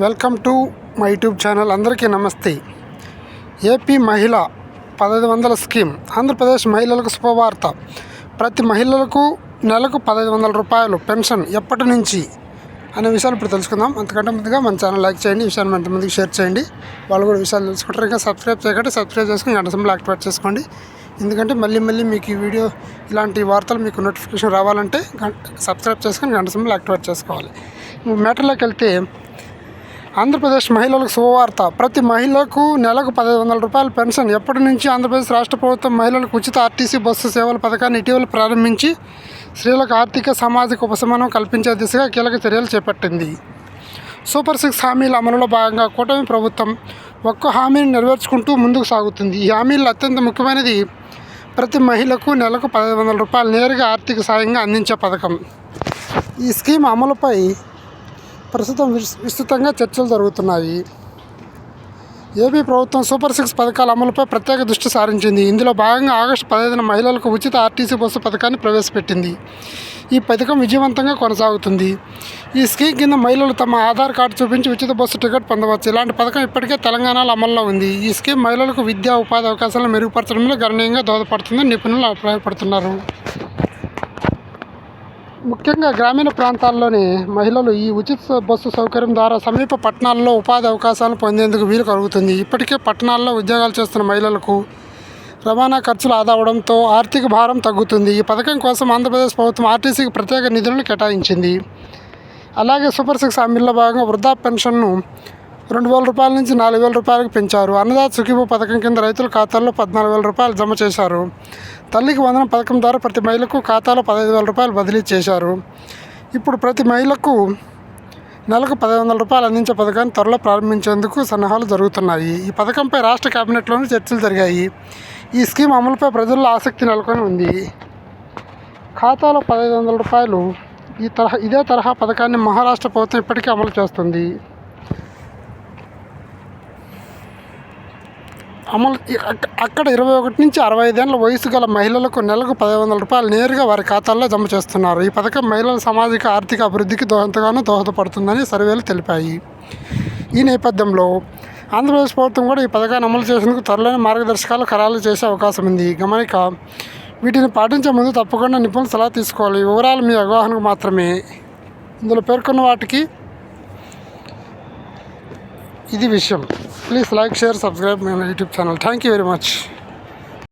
Welcome to my YouTube channel. అందరికీ నమస్తే. AP మహిళ పదహైదు వందల స్కీమ్. ఆంధ్రప్రదేశ్ మహిళలకు శుభవార్త. ప్రతి మహిళలకు నెలకు పదహైదు వందల రూపాయలు పెన్షన్ ఎప్పటి నుంచి అనే విషయాలు ఇప్పుడు తెలుసుకుందాం. అంతకంటే ముందుగా మన ఛానల్ లైక్ చేయండి విషయాన్ని ఎంతమందికి షేర్ చేయండి. వాళ్ళు కూడా విషయాలు తెలుసుకుంటారు. ఇంకా సబ్స్క్రైబ్ చేయకండి సబ్స్క్రైబ్ చేసుకుని గంట సింబల్ యాక్టివేట్ చేసుకోండి. ఎందుకంటే మళ్ళీ మళ్ళీ మీకు ఈ వీడియో ఇలాంటి వార్తలు మీకు నోటిఫికేషన్ రావాలంటే గంట సబ్స్క్రైబ్ చేసుకొని గంట సింబల్ యాక్టివేట్ చేసుకోవాలి. మ్యాటర్లోకి వెళ్తే ఆంధ్రప్రదేశ్ మహిళలకు శుభవార్త. ప్రతి మహిళకు నెలకు పదహైదు వందల రూపాయల పెన్షన్. ఎప్పటి నుంచి ఆంధ్రప్రదేశ్ రాష్ట్ర ప్రభుత్వం మహిళలకు ఉచిత ఆర్టీసీ బస్సు సేవల పథకాన్ని ఇటీవల ప్రారంభించి స్త్రీలకు ఆర్థిక సామాజిక ఉపశమనం కల్పించే దిశగా కీలక చర్యలు చేపట్టింది. సూపర్ సిక్స్ హామీల అమలులో భాగంగా కూటమి ప్రభుత్వం ఒక్క హామీని నెరవేర్చుకుంటూ ముందుకు సాగుతుంది. ఈ హామీల్లో అత్యంత ముఖ్యమైనది ప్రతి మహిళకు నెలకు పదహైదు వందల రూపాయలు నేరుగా ఆర్థిక సాయంగా అందించే పథకం. ఈ స్కీమ్ అమలుపై ప్రస్తుతం విస్తృతంగా చర్చలు జరుగుతున్నాయి. ఏపీ ప్రభుత్వం సూపర్ సిక్స్ పథకాల అమలుపై ప్రత్యేక దృష్టి సారించింది. ఇందులో భాగంగా ఆగస్టు పదిహేను మహిళలకు ఉచిత ఆర్టీసీ బస్సు పథకాన్ని ప్రవేశపెట్టింది. ఈ పథకం విజయవంతంగా కొనసాగుతుంది. ఈ స్కీమ్ కింద మహిళలు తమ ఆధార్ కార్డు చూపించి ఉచిత బస్సు టికెట్ పొందవచ్చు. ఇలాంటి పథకం ఇప్పటికే తెలంగాణలో అమల్లో ఉంది. ఈ స్కీమ్ మహిళలకు విద్యా ఉపాధి అవకాశాలను మెరుగుపరచడంలో గణనీయంగా దోహదపడుతుందని నిపుణులు అభిప్రాయపడుతున్నారు. ముఖ్యంగా గ్రామీణ ప్రాంతాల్లోని మహిళలు ఈ ఉచిత బస్సు సౌకర్యం ద్వారా సమీప పట్టణాల్లో ఉపాధి అవకాశాలు పొందేందుకు వీలు కలుగుతుంది. ఇప్పటికే పట్టణాల్లో ఉద్యోగాలు చేస్తున్న మహిళలకు రవాణా ఖర్చులు ఆదా అవడంతో ఆర్థిక భారం తగ్గుతుంది. ఈ పథకం కోసం ఆంధ్రప్రదేశ్ ప్రభుత్వం ఆర్టీసీకి ప్రత్యేక నిధులను కేటాయించింది. అలాగే సూపర్ సిక్స్ హామీల్లో భాగంగా వృద్ధాప్య పెన్షన్ను రెండు వేల రూపాయల నుంచి నాలుగు వేల రూపాయలకు పెంచారు. అన్నదాత సుఖీభూ పథకం కింద రైతుల ఖాతాల్లో పద్నాలుగు వేల రూపాయలు జమ చేశారు. తల్లికి వందనం పథకం ద్వారా ప్రతి మహిళకు ఖాతాలో పదహైదు వేల రూపాయలు బదిలీ చేశారు. ఇప్పుడు ప్రతి మహిళకు నెలకు పదిహేను వందల రూపాయలు అందించే పథకాన్ని త్వరలో ప్రారంభించేందుకు సన్నాహాలు జరుగుతున్నాయి. ఈ పథకంపై రాష్ట్ర కేబినెట్లోనూ చర్చలు జరిగాయి. ఈ స్కీమ్ అమలుపై ప్రజల్లో ఆసక్తి నెలకొని ఉంది. ఖాతాలో పదహైదు వందల రూపాయలు ఈ తరహా ఇదే తరహా పథకాన్ని మహారాష్ట్ర ప్రభుత్వం ఇప్పటికే అమలు చేస్తుంది. అమలు అక్కడ ఇరవై ఒకటి నుంచి అరవై ఐదేళ్ళ వయసు గల మహిళలకు నెలకు పదిహేను వందల రూపాయలు నేరుగా వారి ఖాతాల్లో జమ చేస్తున్నారు. ఈ పథకం మహిళల సామాజిక ఆర్థిక అభివృద్ధికి దోహంతగానూ దోహదపడుతుందని సర్వేలు తెలిపాయి. ఈ నేపథ్యంలో ఆంధ్రప్రదేశ్ ప్రభుత్వం కూడా ఈ పథకాన్ని అమలు చేసేందుకు త్వరలోనే మార్గదర్శకాలు ఖరారు చేసే అవకాశం ఉంది. గమనిక వీటిని పాటించే ముందు తప్పకుండా నిపుణులు సలహా తీసుకోవాలి. వివరాలు మీ అవగాహనకు మాత్రమే. ఇందులో పేర్కొన్న వాటికి ఇది విషయం. Please like share subscribe my YouTube channel thank you very much